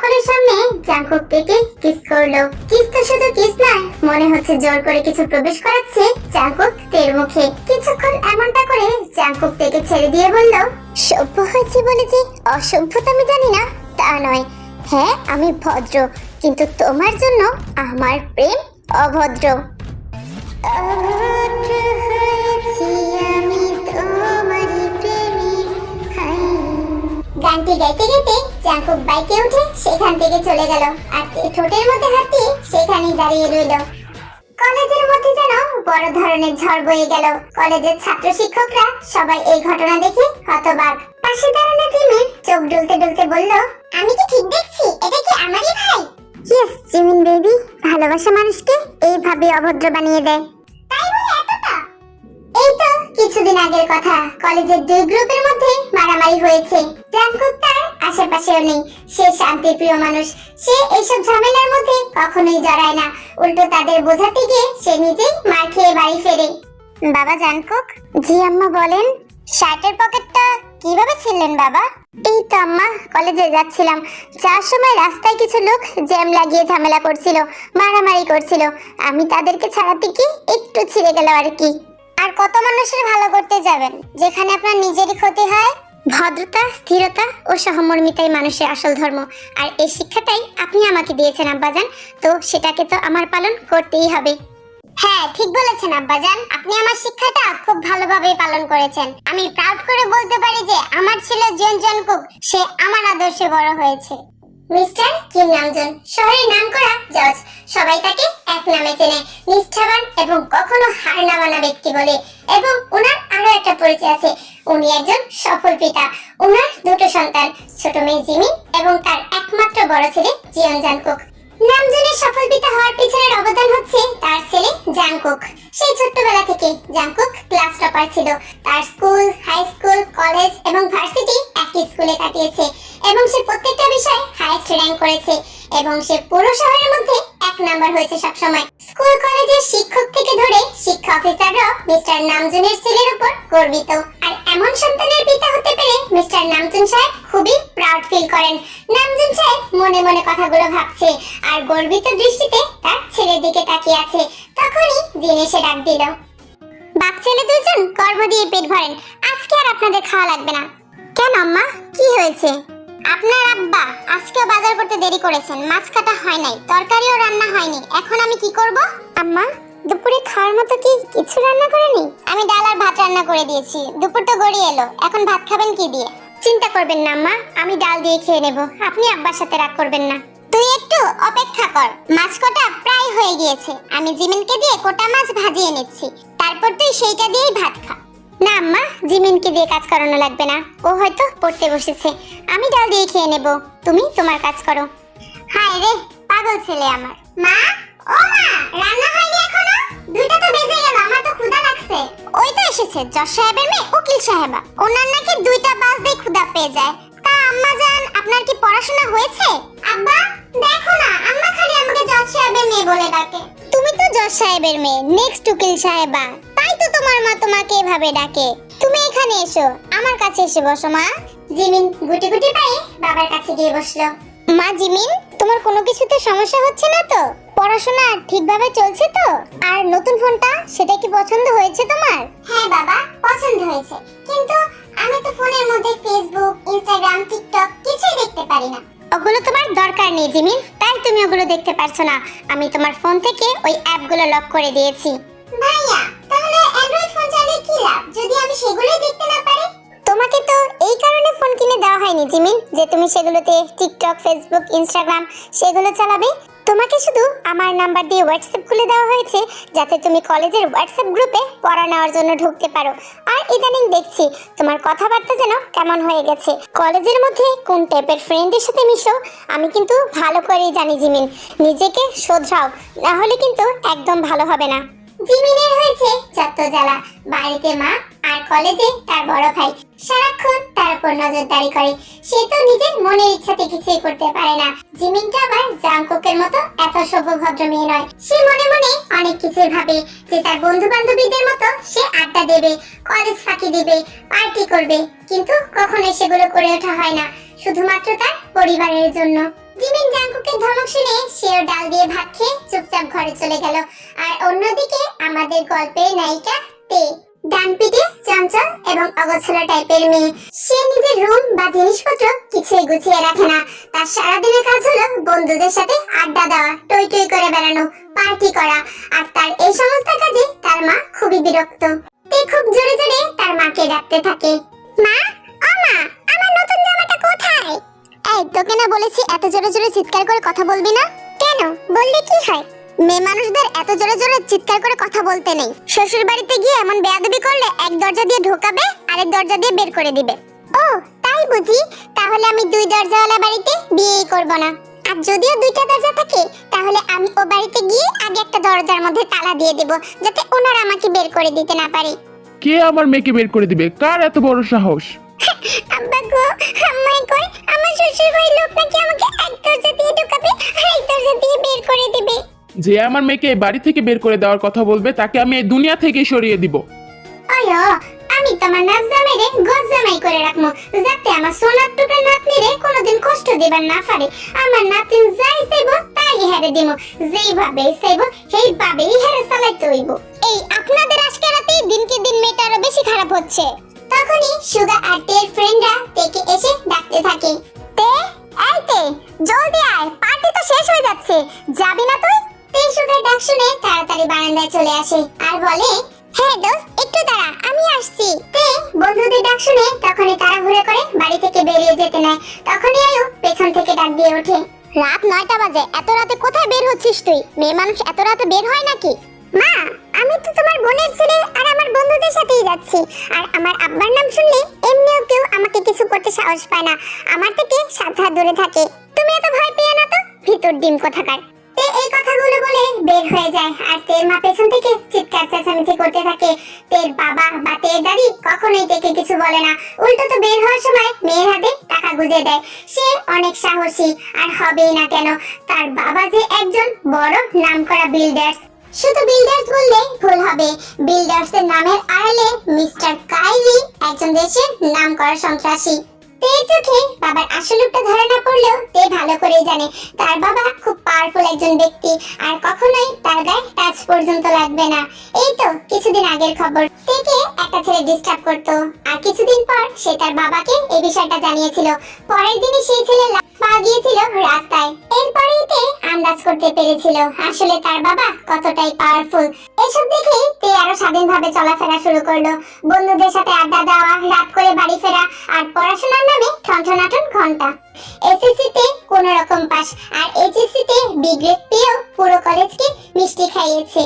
সকলের সামনে জাঙ্কুক থেকে কিস করল। কিস তো শুধু কিস নয় মনে হচ্ছে জোর করে কিছু প্রবেশ করাচ্ছে জাঙ্কুক তের মুখে। কিছুক্ষণ এমনটা করে জাঙ্কুক থেকে ছেড়ে দিয়ে বলল সভ্য হয়েছি বলে যে অসভ্যতা আমি জানি না তা নয়। হ্যাঁ আমি ভদ্র কিন্তু তোমার জন্য আমার প্রেম অভদ্র। গানটি গাইতে গাইতে জাঙ্কুক বাইকে উঠে সেখান থেকে চলে গেল। আর ঠোঁটের মধ্যে হাত দিয়ে সেখানেই দাঁড়িয়ে রইল। কলেজের মধ্যে যেন বড় ধরনের ঝড় বয়ে গেল। কলেজের ছাত্র শিক্ষকরা সবাই এই ঘটনা দেখে হতবাক। পাশে দাঁড়ানো জিমিন চোখ ডুলতে ডুলতে বলল, আমি কি ঠিক দেখছি? এটা কি আমারই ভাই? ইয়েস জিমিন বেবি ভালোবাসা মানুষকে এইভাবে অভদ্র বানিয়ে দেয়। কিছুদিন আগের কথা, কলেজের দুই গ্রুপের মধ্যে মারামারি হয়েছে। জাঙ্কুক আশেপাশেও নেই। সে শান্তি প্রিয় মানুষ। সে এইসব ঝামেলার মধ্যে কখনোই জড়ায় না। উল্টো তাদের বোঝাতে গিয়ে সে নিজেই মার খেয়ে বাড়ি ফেরে। বাবা জানকুক, জি আম্মা বলেন, শার্টের পকেটটা কীভাবে ছিলেন বাবা? এই তো আম্মা, কলেজে যাচ্ছিলাম। যার সময় রাস্তায় কিছু লোক জ্যাম লাগিয়ে ঝামেলা করছিল, মারামারি করছিল। আমি তাদেরকে ছাড়াতে কি একটু ছিঁড়ে গেল আর কি। আর কত মানুষের ভালো করতে যাবেন, যেখানে আপনার নিজেরই ক্ষতি হয়? ভদ্রতা, স্থিরতা ও সহমর্মিতাই মানুষের আসল ধর্ম। আর এই শিক্ষাটাই আপনি আমাকে দিয়েছেন, আব্বাজান। তো সেটাকে তো আমার পালন করতেই হবে। হ্যাঁ ঠিক বলেছেন, আব্বাজান। আপনি আমার শিক্ষাটা খুব ভালোভাবে পালন করেছেন। আমি প্রাউড করে বলতে পারি যে আমার ছেলে জন জনকুক সে আমার আদর্শে বড় হয়েছে। মিস্টার কিম নামজন শহরের নামকরা জজ, সবাই তাকে এক নামে চেনে। নিষ্ঠাবান এবং কখনো হার না মানা ব্যক্তি বলে। এবং ওনার আরও একটা পরিচয় আছে। উনি একজন সফল পিতা। ওনার দুটো সন্তান, ছোট মেয়ে জিমি এবং তার একমাত্র বড় ছেলে জিয়ন জানকুক নামজনের সফল পিতা হওয়ার পিছনের অবদান হচ্ছে তার ছেলে জাংকুক। সেই ছোট্টবেলা থেকে জাংকুক ক্লাস টপার ছিল। তার স্কুল, হাই স্কুল, কলেজ এবং ভার্সিটি একই স্কুলে কাটিয়েছে এবং সে প্রত্যেকটা বিষয়ে হাইয়েস্ট র্যাঙ্ক করেছে এবং সে পুরো শহরের মধ্যে এক নাম্বার হয়েছে সবসময়। স্কুল কলেজের শিক্ষক থেকে ধরে শিক্ষা অফিসাররাও মিস্টার নামজুনের ছেলের উপর গর্বিত। আর এমন সন্তানের পিতা হতে পেরে মিস্টার নামজুন সাহেব খুবই প্রাউড ফিল করেন। নামজুন সাহেব মনে মনে কথাগুলো ভাবছে আর গর্বিত দৃষ্টিতে তার ছেলের দিকে তাকিয়ে আছে। তখনই দিন এসে ডাক দিল, বাপ ছেলে দুজন গর্ব দিয়ে পেট ভরেন। আজকে আর আপনাদের খাওয়া লাগবে না। কেন আম্মা? কি হয়েছে? আপনার আব্বা আজকেও বাজার করতে দেরি করেছেন মাছ কাটা হয় নাই তরকারিও রান্না হয়নি এখন আমি কি করব? আম্মা দুপুরে খাওয়ার মতো কি কিছু রান্না করেনি? আমি ডাল আর ভাত রান্না করে দিয়েছি দুপুর তো গড়িয়ে এলো এখন ভাত খাবেন কি দিয়ে? চিন্তা করবেন না আম্মা আমি ডাল দিয়ে খেয়ে নেব আপনি আব্বার সাথে রাগ করবেন না। তুই একটু অপেক্ষা কর মাছ কটা প্রায় হয়ে গিয়েছে আমি জিমিনকে দিয়ে কোটা মাছ ভাজিয়ে নিচ্ছি তারপর তুই সেইটা দিয়েই ভাত খা। না, আম্মা, জিমিনকে দিয়ে কাজ করানো লাগবে না। ও হয়তো পড়তে বসেছে। আমি ডাল দিয়ে খেয়ে নেব। তুমি তোমার কাজ করো। হায় রে, পাগল ছেলে আমার। মা? ও মা, রান্না হয়নি এখনও? দুইটা তো বেজে গেল, আমার তো ক্ষুধা লাগছে। ওই তো এসেছে জশ সাহেবের মেয়ে, উকিল সাহেবা। ওনার নাকি দুইটা দিয়ে ক্ষুধা পেয়ে যায়। আম্মা জান আপনার কি পড়াশোনা হয়েছে? আব্বা দেখো না আম্মা খালি আমাকে জজ সাহেবের মেয়ে বলে ডাকে। তুমি তো জজ সাহেবের মেয়ে নেক্সট উকিল সাহেবা। তাই তো তোমার মা তোমাকে এভাবে ডাকে। তুমি এখানে এসো আমার কাছে এসে বসো মা। জিমিন গুটি গুটি পায়ে বাবার কাছে গিয়ে বসল। মা জিমিন তোমার কোনো কিছুতে সমস্যা হচ্ছে না তো? পড়াশোনা ঠিকভাবে চলছে তো? আর নতুন ফোনটা সেটা কি পছন্দ হয়েছে তোমার? হ্যাঁ বাবা পছন্দ হয়েছে। কিন্তু আমি তো ফোনের মধ্যে ফেসবুক ইনস্টাগ্রাম টিকটক কিছুই দেখতে পারি না। ওগুলো তোমার দরকার নেই জিমিন। তাই তুমি ওগুলো দেখতে পারছ না। আমি তোমার ফোন থেকে ওই অ্যাপগুলো লক করে দিয়েছি। ভাইয়া তাহলে অ্যান্ড্রয়েড ফোন চালিয়ে কি লাভ? যদি আমি সেগুলোই দেখতে না পারি? তোমাকে তো এই কারণে ফোন কিনে দেওয়া হয়নি জিমিন যে তুমি সেগুলোতে টিকটক ফেসবুক ইনস্টাগ্রাম সেগুলো চালাবে। তোমাকে শুধু আমার নাম্বার দিয়ে হোয়াটসঅ্যাপ খুলে দেওয়া হয়েছে, যাতে তুমি কলেজের হোয়াটসঅ্যাপ গ্রুপে পড়া নেওয়ার জন্য ঢুকতে পারো। আর ইদানিং দেখছি তোমার কথাবার্তা যেন কেমন হয়ে গেছে। কলেজের মধ্যে কোন টাইপের ফ্রেন্ডের সাথে মিশো, আমি কিন্তু ভালো করেই জানি জিমিন। নিজেকে শোধরাও, না হলে কিন্তু একদম ভালো হবে না। জিমিনের হয়েছে যত জ্বালা বাড়িতে মা আর কলেজে তার বড় ভাই সারাক্ষণ তার উপর নজরদারি করে। সে তো নিজের মনের ইচ্ছাতে কিছুই করতে পারে না। জিমিনটা আবার জাংকুকের মতো এত সভ্য ভদ্র মেয়ে নয়। সে মনে মনে অনেক কিছু ভাবে যে তার বন্ধু বান্ধবীদের মতো সে আড্ডা দেবে, কলেজ ফাঁকি দিবে, পার্টি করবে, কিন্তু কখনোই সেগুলো করে ওঠা হয় না, শুধুমাত্র তার পরিবারের জন্য। জিমিন জাঙ্কুকের ধমক শুনে সেও ডাল দিয়ে ভাত খেয়ে চুপচাপ ঘরে চলে গেল। আর অন্যদিকে আমাদের গল্পের নায়িকা তে। ডানপিটে চঞ্চল এবং অগোছলা টাইপের মেয়ে। সে নিজের রুম বা জিনিসপত্র কিছুই গুছিয়ে রাখে না। তার সারাদিনের কাজ হলো বন্ধুদের সাথে আড্ডা দেওয়া, টই টই করে বেড়ানো পার্টি করা। আর তার এই সমস্ত কাজে তার মা খুবই বিরক্ত। তে খুব জোরে জোরে তার মাকে ডাকতে থাকে। মা? ও মা, আমার নতুন জামাটা কোথায়? এই, তোকে না বলেছি এত জোরে জোরে চিৎকার করে কথা বলবি না? কেন? বললে কি হয়? মেয়ে মানুষদের এত জোরে জোরে চিৎকার করে কথা বলতে নেই। শ্বশুর বাড়িতে গিয়ে এমন বেয়াদবি করলে এক দরজা দিয়ে ঢোকাবে আরেক দরজা দিয়ে বের করে দিবে। ও তাই বুঝি? তাহলে আমি দুই দরজাওয়ালা বাড়িতে বিয়েই করব না। আর যদিও দুইটা দরজা থাকে তাহলে আমি ও বাড়িতে গিয়ে আগে একটা দরজার মধ্যে তালা দিয়ে দেব যাতে ওনারা আমাকে বের করে দিতে না পারে। কে আমার মেয়েকে বের করে দিবে? কার এত বড় সাহস? আব্বা গো আম্মাই কই? আমার শ্বশুর বাড়ির লোক নাকি আমাকে এক যে আমার মেয়েকে এই বাড়ি থেকে বের করে দেওয়ার কথা বলবে, তাকে আমি এই দুনিয়া থেকে সরিয়ে দিব। অয়ো আমি তোমার নাচ জামাইরে গজ জামাই করে রাখব যাতে আমার সোনার টুকরা নাতনিরে কোনোদিন কষ্ট দিবার না পারে। আমার নাতিন যাই চাইব, তাই হেরে দিব যেইভাবে চাইব, সেইভাবেই হেরে চালাইতে হইব। এই আপনাদের আজকে রাতে দিনকে দিন মেয়েটা আরও বেশি খারাপ হচ্ছে। তখনই সুগা আর তের ফ্রেন্ডরা তেকে এসে ডাকতে থাকে। তে, এই তে, জলদি আয় পার্টি তো শেষ হয়ে যাচ্ছে। যাবি না তুই? ডাক শুনে তাড়াতাড়ি বারান্দায় চলে আসে আর বলে হ্যাঁ দোস্ত একটু দাঁড়া আমি আসছি। তে বন্ধুদের ডাক শুনে তখনই তাড়াহুড়ো করে বাড়ি থেকে বেরিয়ে যেতে নেয়। তখনই আয়ু পেছন থেকে ডাক দিয়ে ওঠে রাত নয়টা বাজে এত রাতে কোথায় বের হচ্ছিস তুই? মেয়ে মানুষ এত রাতে বের হয় নাকি? মা আমি তো তোমার বোনের ছেলে আর আমার বন্ধুদের সাথেই যাচ্ছি। আর আমার আব্বার নাম শুনলে এমনিও কেউ আমাকে কিছু করতে সাহস পায় না। আমার থেকে সাত হাত দূরে থাকে। তুমি এত ভয় পেও না তো? ভিতর ডিম কোথাকার? এই কথাগুলো বলে বের হয়ে যায়। আর তের মা পেছন থেকে চিৎকার চেঁচামেচি করতে থাকে। তের বাবা বা তের দাদি কখনোই তেকে কিছু বলে না। উল্টো তো বের হওয়ার সময় মেয়ের হাতে টাকা দেয়। সে অনেক সাহসী, আর হবেই না কেন? তার বাবা যে একজন বড় নামকরা বিল্ডার্স শুধু বিল্ডার্স বললে ভুল হবে। বিল্ডার্স এর নামের আড়ালে মিস্টার কাইলি একজন দেশের নামকরা সন্ত্রাসী। চোখে বাবার আসল রূপটা ধরা না পড়লেও তে ভালো জানে। তার বাবা খুব পাওয়ারফুল একজন ব্যক্তি, আর কখনোই তার গায়ে টাচ পর্যন্ত লাগবে না। এই তো কিছুদিন আগের খবর। তেকে একটা ছেলে ডিস্টার্ব করতো, আর কিছুদিন পর সে তার বাবাকে এই বিষয়টা জানিয়েছিল। পরের দিনই সেই ছেলে পাওয়া গিয়েছিল রাস্তায়। এরপরেই তে আন্দাজ করতে পেরেছিল আসলে তার বাবা কতটাই পাওয়ারফুল এসব দেখে তে আরও স্বাধীনভাবে চলাফেরা শুরু করল। বন্ধুদের সাথে আড্ডা দেওয়া, রাত করে বাড়ি ফেরা আর পড়াশোনার নামে ঠনঠনাটন ঘণ্টা। এসএসসি তে কোন রকম পাস আর এইচএসসি তে বি গ্রেড পেয়েও পুরো কলেজকে মিষ্টি খাইয়েছে।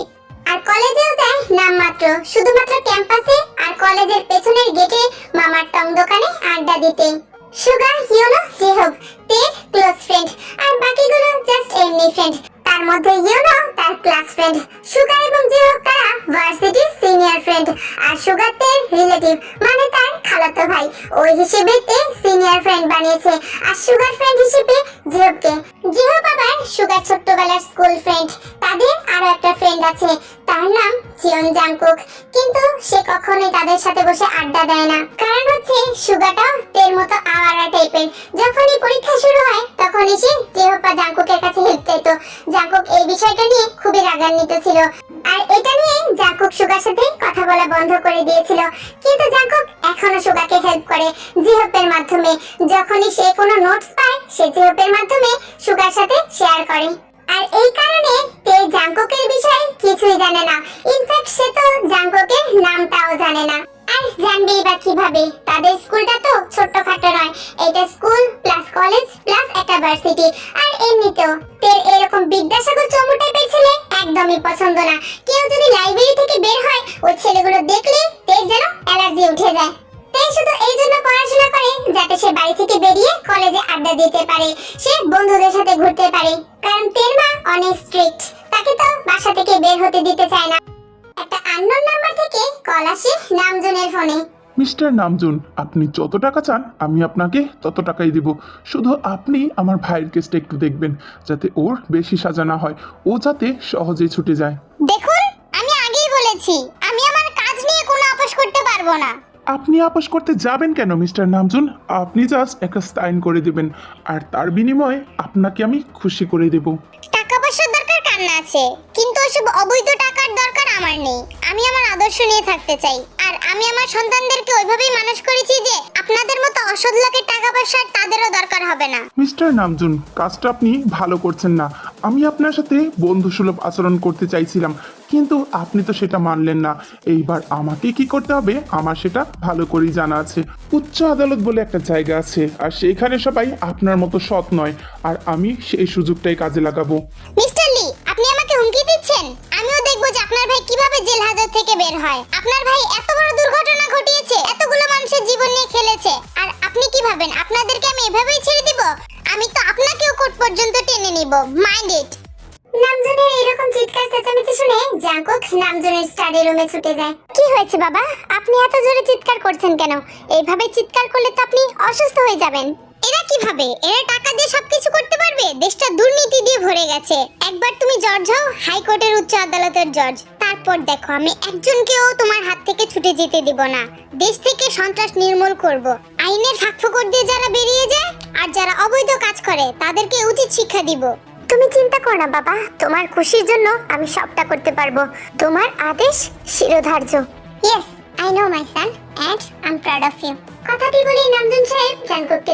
আর কলেজেও যায় নামমাত্র, শুধুমাত্র ক্যাম্পাসে আর কলেজের পেছনের গেটে মামার টং দোকানে আড্ডা দিতে। সুগার ইউনো জেহব জাংকুক এই বিষয়টা নিয়ে খুবই রাগান্বিত ছিল। আর এটা নিয়ে জাংকুক সুগার সাথে কথা বলা বন্ধ করে দিয়েছিল। কিন্তু জাংকুক এখনও সুগাকে হেল্প করে জিহপের মাধ্যমে। যখনই সে কোনো নোটস পায়, সে জিহপের মাধ্যমে সুগার সাথে শেয়ার করে। আর এই কারণে তে জাংকুকের বিষয়ে কিছুই জানে না। ইনফ্যাক্ট সে তো জাংকুকের নামটাও জানে না। আর জানবেই বা কীভাবে? তাদের স্কুলটা তো ছোট্টখাটো নয়। এটা স্কুল প্লাস কলেজ প্লাস একটা ভার্সিটি। আর এমনিতেও তের এরকম বিদ্যাসাগর চমু টাইপের ছেলে একদমই পছন্দ না। কেউ যদি লাইব্রেরি থেকে বের হয় ওই ছেলেগুলো দেখলে তের যেন অ্যালার্জি উঠে যায়। শুধু এই জন্য পড়াশোনা করে যাতে সে বাড়ি থেকে বেরিয়ে কলেজে আড্ডা দিতে পারে, সে বন্ধুদের সাথে ঘুরতে পারে। কারণ তের মা অনেক স্ট্রিক্ট তাকে তো বাসা থেকে বের হতে দিতে চায় না। আননোন নাম্বার থেকে কল আসে নামজনের ফোনে। মিস্টার নামজুন আপনি যত টাকা চান আমি আপনাকে তত টাকাই দিব। শুধু আপনি আমার ভাইয়ের কেসটা একটু দেখবেন যাতে ওর বেশি সাজা না হয়। ও যাতে সহজেই ছুটে যায়। দেখুন আমি আগেই বলেছি আমি আমার কাজ নিয়ে কোনো আপোষ করতে পারব না। আপনি আপোষ করতে যাবেন কেন মিস্টার নামজুন? আপনি জাস্ট একটা সাইন করে দেবেন আর তার বিনিময়ে আপনাকে আমি খুশি করে দেব। টাকা পয়সার কান্না আছে। কিন্তু ওসব অবৈধ টাকার দরকার আমার নেই। আমি আমার আদর্শ নিয়ে থাকতে চাই। আর আমি আমার সন্তানদেরকে ওইভাবেই মানুষ করেছি যে আপনাদের মতো অসৎ লোকের টাকা পয়সা তাদেরও দরকার হবে না। মিস্টার নামজুন কাজটা আপনি ভালো করছেন না। আমি আপনার সাথে বন্ধুসুলভ আচরণ করতে চাইছিলাম কিন্তু আপনি তো সেটা মানলেন না। এইবার আমাকে কি করতে হবে আমার সেটা ভালো করেই জানা আছে। উচ্চ আদালত বলে একটা জায়গা আছে আর সেখানে সবাই আপনার মতো সৎ নয়। আর আমি সেই সুযোগটাই কাজে লাগাবো। মিস্টার হুমকি দিচ্ছেন? আমিও দেখব যে আপনার ভাই কীভাবে জেল হাজত থেকে বের হয়। আপনার ভাই এত বড় দুর্ঘটনা ঘটিয়েছে, এতগুলো মানুষের জীবন নিয়ে খেলেছে, আর আপনি কি ভাবেন? আপনাদেরকে আমি এভাবেই ছেড়ে দিব? আমি তো আপনাকেও কোর্ট পর্যন্ত টেনে নিব। মাইন্ড ইট নামজনের এরকম চিৎকার চেঁচামেচি শুনে জাঙ্কুক নামজনের স্টাডি রুমে ছুটে যায়। কি হয়েছে বাবা? আপনি এত জোরে চিৎকার করছেন কেন? এইভাবে চিৎকার করলে তো আপনি অসুস্থ হয়ে যাবেন। এরা কীভাবে? এরা টাকা দিয়ে সবকিছু করতে পারবে? দেশটা দুর্নীতি দিয়ে ভরে গেছে। একবার তুমি জর্জ হও হাইকোর্টের উচ্চ আদালতের জজ। তারপর দেখো, আমি একজনকেও তোমার হাত থেকে ছুটে যেতে দিব না। দেশ থেকে সন্ত্রাস নির্মূল করব। আইনের ফাঁকফোকর দিয়ে যারা বেরিয়ে যায় আর যারা অবৈধ কাজ করে, তাদেরকে উচিত শিক্ষা দিব। তুমি চিন্তা করো না, বাবা। তোমার খুশির জন্য আমি সবটা করতে পারব। তোমার আদেশ শিরোধার্য। Yes I know my son and I am proud of you কথাটি বলে নন্দন সাহেব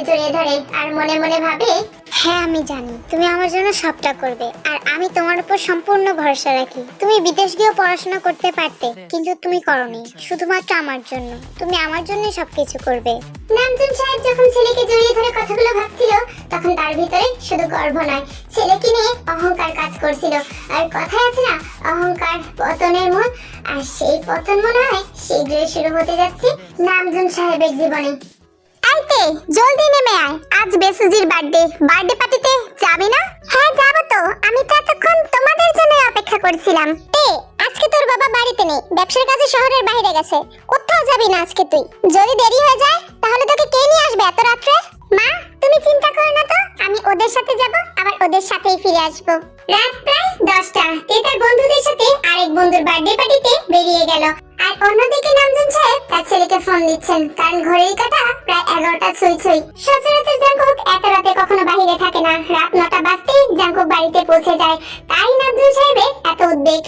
জড়িয়ে ধরে আর মনে মনে ভাবে হ্যাঁ আমি জানি, তুমি আমার জন্য সবটা করবে আর আমি তোমার উপর সম্পূর্ণ ভরসা রাখি। তুমি বিদেশ গিয়েও পড়াশোনা করতে পারতে, কিন্তু তুমি করনি, শুধুমাত্র আমার জন্য। তুমি আমার জন্য সবকিছু করবে। নামজুন সাহেব যখন ছেলেকে জড়িয়ে ধরে কথাগুলো ভাবছিল, তখন তার ভিতরে শুধু গর্ব নয়, ছেলেকে নিয়ে অহংকার কাজ করছিল। আর কথায় আছে না, অহংকার পতনের মন, আর সেই পতন মনে হয় শীঘ্রই শুরু হতে যাচ্ছে নামজুন সাহেবের জীবনে। আইতে জলদি নেমে আয়। আজ বেসুজির বার্থডে। বার্থডে পার্টিতে যাবি না? হ্যাঁ যাব তো। আমি তো এতক্ষণ তোমাদের জন্য অপেক্ষা করছিলাম। এ আজকে তোর বাবা বাড়িতে নেই। ব্যবসার কাজে শহরের বাইরে গেছে। কোথাও যাবি না আজকে তুই? যদি দেরি হয়ে যায়, তাহলে তোকে কে নিয়ে আসবে এত রাত্রে? মা? তুমি চিন্তা করো না তো, আমি ওদের সাথে যাব, আবার ওদের সাথেই ফিরে আসব। রাত প্রায় দশটা। তে তার বন্ধুদের সাথে আরেক বন্ধুর বার্থডে পার্টিতে বেরিয়ে গেল। আর অন্যদিকে নামজুন সাহেব তার ছেলেকে ফোন দিচ্ছেন। কারণ ঘড়ির কাটা প্রায় এগারোটা ছুঁই ছুঁই। সচরাচর জাঙ্কুক এত রাতে কখনো বাইরে থাকে না। রাত নটা বাজতেই জাঙ্কুক বাড়িতে পৌঁছে যায়। তাই নামজুন সাহেবের এত উদ্বেগ।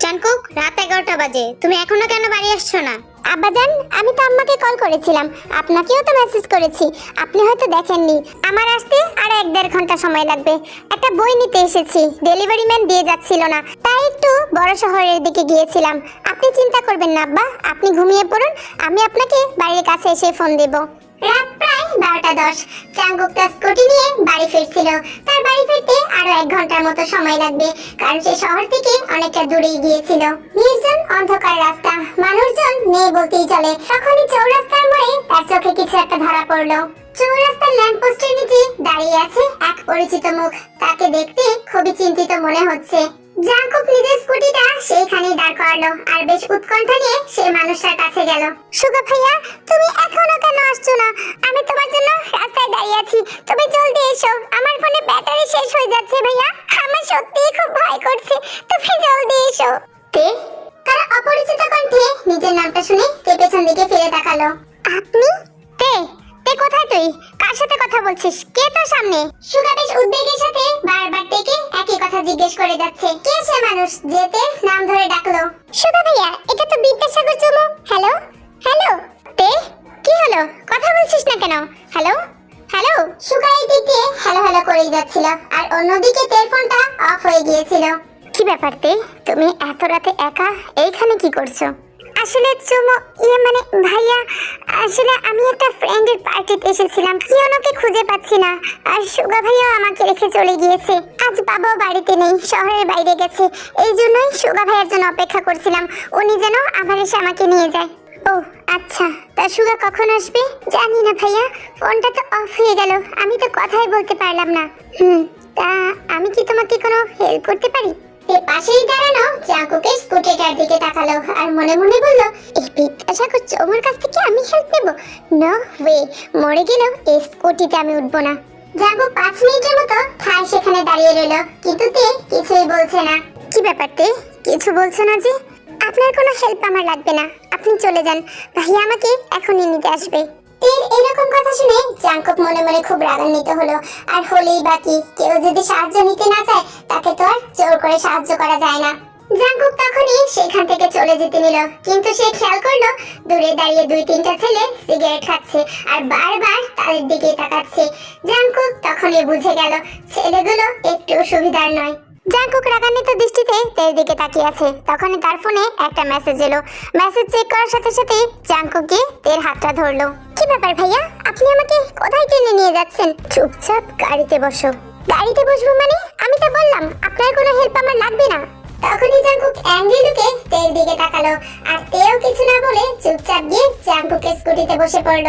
জাঙ্কুক রাত এগারোটা বাজে। তুমি এখনও কেন বাড়ি আসছো না? আব্বাজান, আমি তো আম্মাকে কল করেছিলাম। আপনাকেও তো মেসেজ করেছি। আপনি হয়তো দেখেননি। আমার আসতে আর এক দেড় ঘণ্টা সময় লাগবে। একটা বই নিতে এসেছি। ডেলিভারি ম্যান দিয়ে যাচ্ছিল না। তাই একটু বড় শহরের দিকে গিয়েছিলাম। আপনি চিন্তা করবেন না, আব্বা। আপনি ঘুমিয়ে পড়ুন। আমি আপনাকে বাড়ির কাছে এসে ফোন দেব। রাত প্রায় বারোটা দশ। চাঙ্গুক স্কুটি নিয়ে বাড়ি ফিরছিল। তার বাড়ি ফিরতে আরও এক ঘণ্টার মতো সময় লাগবে, কারণ সে শহর থেকে অনেকটা দূরে গিয়েছিল। নির্জন অন্ধকার রাস্তা, মানুষজন নেই বলতেই চলে। তখনই চৌরাস্তার মোড়ে তার চোখে কিছু একটা ধরা পড়ল। চৌরাস্তার ল্যাম্প পোস্টের নিচে দাঁড়িয়ে আছে এক পরিচিত মুখ। তাকে দেখতে খুবই চিন্তিত মনে হচ্ছে। জাঙ্কুক নিজের স্কুটিটা সেইখানেই দাঁড় করালো। আর বেশ উৎকণ্ঠা নিয়ে সেই মানুষটার কাছে গেল। সুগা ভাইয়া তুমি এখনও কেন আসছো না? আমি তোমার জন্য রাস্তায় দাঁড়িয়ে আছি। তুমি জলদি এসো। আমার ফোনে ব্যাটারি শেষ হয়ে যাচ্ছে ভাইয়া। আমার সত্যিই খুব ভয় করছে। তুমি জলদি এসো। তে তারা অপরিচিত কণ্ঠে নিজের নামটা শুনে তে পেছন দিকে ফিরে তাকালো। আপনি? তে তে কোথায় তুই? কার সাথে কথা বলছিস? কে তোর সামনে? সুগা বেশ উদ্বেগের সাথে বারবার থেকে একই কথা জিজ্ঞেস করে যাচ্ছে। কে সে মানুষ যেতে নাম ধরে ডাকলো? সুগা ভাইয়া এটা তো বিদ্যাসাগর চুমু। হ্যালো? হ্যালো? তে কি হলো? কথা বলছিস না কেন? হ্যালো? হ্যালো? সুগা এই দিক দিয়ে হ্যালো হ্যালো করেই যাচ্ছিল আর অন্যদিকে তেল ফোনটা অফ হয়ে গিয়েছিল। কি ব্যাপার তে? তুমি এত রাতে একা? এইখানে কি করছ? আসলে চুমু ইয়ে মানে ভাইয়া, আসলে আমি একটা ফ্রেন্ডের পার্টিতে এসেছিলাম। কিয়নোকে খুঁজে পাচ্ছি না। আর সুগা ভাইয়া আমাকে রেখে চলে গিয়েছে। আজ বাবাও বাড়িতে নেই, শহরের বাইরে গেছে। এই জন্যই সুগা ভাইয়ার জন্য অপেক্ষা করছিলাম। উনি যেন আবার এসে আমাকে নিয়ে যায়। ও আচ্ছা। তা সুগা কখন আসবে? জানি না ভাইয়া। ফোনটা তো অফ হয়ে গেল। আমি তো কথাই বলতে পারলাম না। হুম, তা আমি কি তোমাকে কোনো হেল্প করতে পারি? পাশেই দাঁড়ানো চাকুকে স্কুটিটার দিকে তাকালো আর মনে মনে বলল, এই বিদ্যাসাগর চৌমার কাছ থেকে আমি হেল্প নেব। নো ওয়ে মরে গেলেও এই স্কুটিতে আমি উঠবো না। জাগো পাঁচ মিনিটের মতো ঠায় সেখানে দাঁড়িয়ে রইল, কিন্তু তে কিছুই বলছে না। কি ব্যাপার তে? কিছু বলছে না যে? আপনার কোনো হেল্প আমার লাগবে না। আপনি চলে যান। ভাইয়া আমাকে এখনই নিতে আসবে। এরকম কথা শুনে জাঙ্কুক মনে মনে খুব রাগান্বিত হলো। আর হলেই বাকি কেউ যদি সাহায্য নিতে না চায়, তাকে তো আর জোর করে সাহায্য করা যায় না। জাঙ্কুক তখনই সেখান থেকে চলে যেতে নিল। কিন্তু সে খেয়াল করল, দূরে দাঁড়িয়ে দুই তিনটা ছেলে সিগারেট খাচ্ছে আর বারবার তাদের দিকে তাকাচ্ছে। জাঙ্কুক তখনই বুঝে গেল, ছেলেগুলো একটু সুবিধার নয়। জাঙ্কুক রাগান্বিত দৃষ্টিতে তের দিকে তাকিয়ে আছে। তখনই তার ফোনে একটা মেসেজ এলো। মেসেজ চেক করার সাথে সাথে জাঙ্কুক গিয়ে তের হাতটা ধরলো। কি ব্যাপার ভাইয়া? আপনি আমাকে কোথায় টেনে নিয়ে যাচ্ছেন? চুপচাপ গাড়িতে বসো। গাড়িতে বসবো মানে? আমি তো বললাম, আপনার কোনো হেল্প আমার লাগবে না। তখনই জাঙ্কুক অ্যাংরি লুকে তের দিকে তাকালো। আর তেও কিছু না বলে চুপচাপ গিয়ে জাঙ্কুকের স্কুটিতে বসে পড়ল।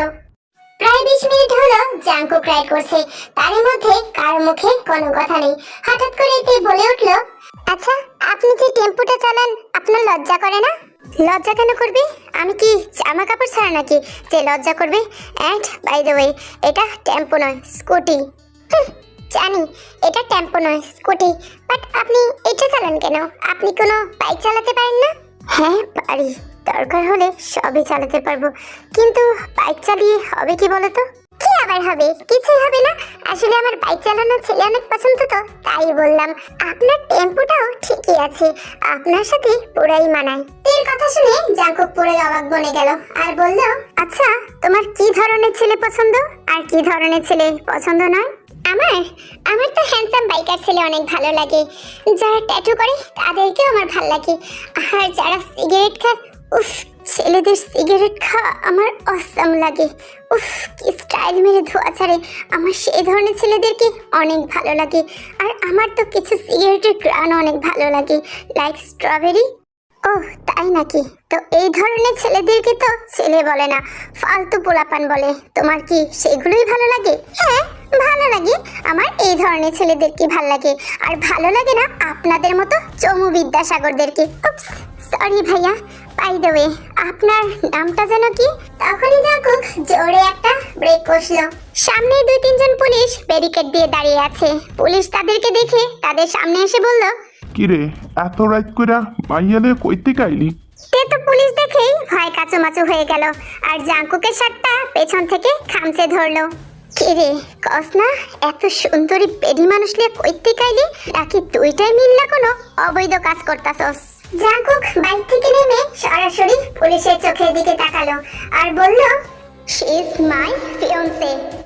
প্রায় বিশ মিনিট হলো জাঙ্কু ক্রাই করছে। তার মধ্যে কার মুখে কোনো কথা নেই। হঠাৎ করে তে বলে উঠল আচ্ছা আপনি যে টেম্পুটা চালান, আপনার লজ্জা করে না? লজ্জা কেন করবে? আমি কি জামা কাপড় ছাড়া নাকি যে লজ্জা করবে? অ্যান্ড, বাই দ্য ওয়ে, এটা টেম্পো নয়, স্কুটি। জানি, এটা টেম্পো নয়, স্কুটি। বাট আপনি এটা চালান কেন? আপনি কোনো বাইক চালাতে পারেন না? হ্যাঁ পারি। দরকার হলে সবই চালাতে পারব। কিন্তু বাইক চালিয়ে হবে কি বলো তো কি আবার হবে? কিছুই হবে না। আসলে আমার বাইক চালানোর ছেলে অনেক পছন্দ তো, তাই বললাম, আপনার টেম্পোটাও ঠিকই আছে, আপনার সাথে পুরাই মানায়। এর কথা শুনে জাঙ্কুক পুরাই অবাক বনে গেল, আর বলল আচ্ছা তোমার কি ধরনের ছেলে পছন্দ? আর কি ধরনের ছেলে পছন্দ নয়? আমার? আমার তো হ্যান্ডসাম বাইকার ছেলে অনেক ভালো লাগে। যারা ট্যাটু করে, তাদেরকেও আমার ভালো লাগে। আর যারা সিগারেট খায় উফ, ছেলেদের সিগারেট খাওয়া আমার অসাম লাগে। উফ, কি স্টাইল মেরে ধোয়া ছাড়ে। আমার সেই ধরনের ছেলেদেরকে অনেক ভালো লাগে। আর আমার তো কিছু সিগারেটের গ্রান অনেক ভালো লাগে লাইক স্ট্রবেরি ও তাই নাকি? তো এই ধরনের ছেলেদেরকে তো ছেলে বলে না, ফালতু পোলাপান বলে। তোমার কি সেগুলোই ভালো লাগে? হ্যাঁ। ভালো লাগে। আমার এই ধরনের ছেলেদেরকে ভালো লাগে? আর ভালো লাগে না আপনাদের মতো চমু বিদ্যাসাগরদেরকে। উপস সরি ভাইয়া। বাই দ্য ওয়ে আপনার নামটা যেন কি? তখনই জাকুক জোরে একটা ব্রেক কষলো সামনে দুই তিনজন পুলিশ ব্যারিকেড দিয়ে দাঁড়িয়ে আছে। পুলিশ তাদেরকে দেখে তাদের সামনে এসে বলল কিরে এত রাত কইরা মাইয়ালে কইতে কাইলি? তে তো পুলিশ দেখেই ভয় কাচুমাচু হয়ে গেল। আর জাঙ্কুকের শার্টটা পেছন থেকে খামচে ধরলো। কিরে কসনা এত সুন্দরী পেডি মানুষ লিয়ে কইতে কাইলি নাকি দুইটাই মিললা কোনো? অবৈধ কাজ করতাছস। জাঙ্কুক বাইক থেকে নেমে সরাসরি পুলিশের চোখের দিকে তাকালো আর বলল শি ইজ মাই ফিয়ন্সে